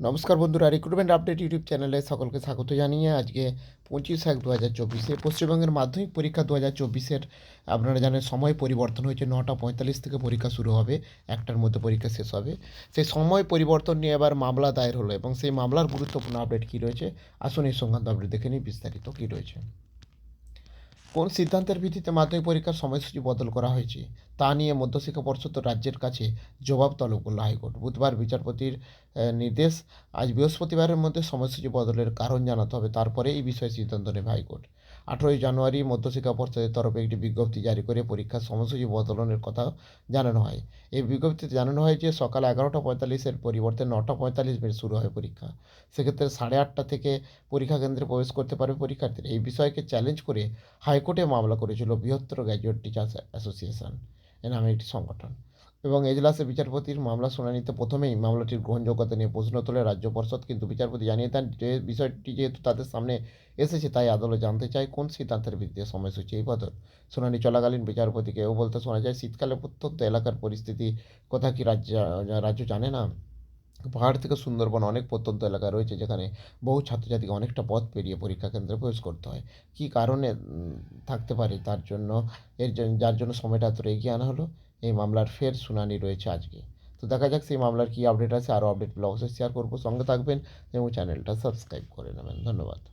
নমস্কার বন্ধুরা recruitment update YouTube চ্যানেলে সকলকে স্বাগত জানিয়ে আজকে পঁচিশ এক দু হাজার চব্বিশে পশ্চিমবঙ্গের মাধ্যমিক পরীক্ষা দু হাজার চব্বিশের আপনারা জানেন সময় পরিবর্তন হয়েছে নটা পঁয়তাল্লিশ থেকে পরীক্ষা শুরু হবে, একটার মধ্যে পরীক্ষা শেষ হবে। সেই সময় পরিবর্তন নিয়ে এবার মামলা দায়ের হলো এবং সেই মামলার গুরুত্বপূর্ণ আপডেট কী রয়েছে, আসুন এই সংক্রান্ত আপডেট দেখে নিই, বিস্তারিত কী রয়েছে। কোন সিদ্ধান্তের ভিত্তিতে মাধ্যমিক পরীক্ষার সময়সূচি বদল করা হয়েছে, তা নিয়ে মধ্যশিক্ষা পর্ষদ রাজ্যের কাছে জবাব তলব করল হাইকোর্ট। বুধবার বিচারপতির নির্দেশ, আজ বৃহস্পতিবারের মধ্যে সময়সূচি বদলের কারণ জানাতে হবে, তারপরে এই বিষয়ে সিদ্ধান্ত নেবে হাইকোর্ট। আঠেরোই জানুয়ারি মধ্যশিক্ষা পর্ষদের তরফে একটি বিজ্ঞপ্তি জারি করে পরীক্ষার সময়সূচি বদলানোর কথা জানানো হয়। এই বিজ্ঞপ্তিতে জানানো হয় যে, সকাল এগারোটা পঁয়তাল্লিশের পরিবর্তে নটা পঁয়তাল্লিশ মিনিট শুরু হয় পরীক্ষা। সেক্ষেত্রে সাড়ে আটটা থেকে পরীক্ষা কেন্দ্রে প্রবেশ করতে পারবে পরীক্ষার্থীরা। এই বিষয়কে চ্যালেঞ্জ করে হাইকোর্টে মামলা করেছিল বৃহত্তর গ্র্যাজুয়েট টিচার্স অ্যাসোসিয়েশন এ নামে একটি সংগঠন। এবং এজলাসে বিচারপতির মামলা শুনানিতে প্রথমেই মামলাটির গ্রহণযোগ্যতা নিয়ে প্রশ্ন তোলে রাজ্য পর্ষদ, কিন্তু বিচারপতি জানিয়ে দেন যে বিষয়টি যেহেতু তাদের সামনে এসেছে, তাই আদালত জানতে চায় কোন সিদ্ধান্তের ভিত্তিতে সময়সূচি এই বদল। শুনানি চলাকালীন বিচারপতিকে এও বলতে শোনা যায়, শীতকালে প্রত্যন্ত এলাকার পরিস্থিতি, কথা কি রাজ্য রাজ্য জানে না? পাহাড় থেকে সুন্দরবন অনেক প্রত্যন্ত এলাকা রয়েছে, যেখানে বহু ছাত্রছাত্রীকে অনেকটা পথ পেরিয়ে পরীক্ষা কেন্দ্রে প্রবেশ করতে হয়। কী কারণে থাকতে পারে তার জন্য, এর জন্য যার জন্য সময়টা এত এগিয়ে আনা হলো? এই মামলার ফের শুনানি রয়েছে আজকে। তো দেখা যাক সেই মামলার কী আপডেট আছে, আরও আপডেট ব্লগসে শেয়ার করব। সঙ্গে থাকবেন এবং চ্যানেলটা সাবস্ক্রাইব করে নেবেন। ধন্যবাদ।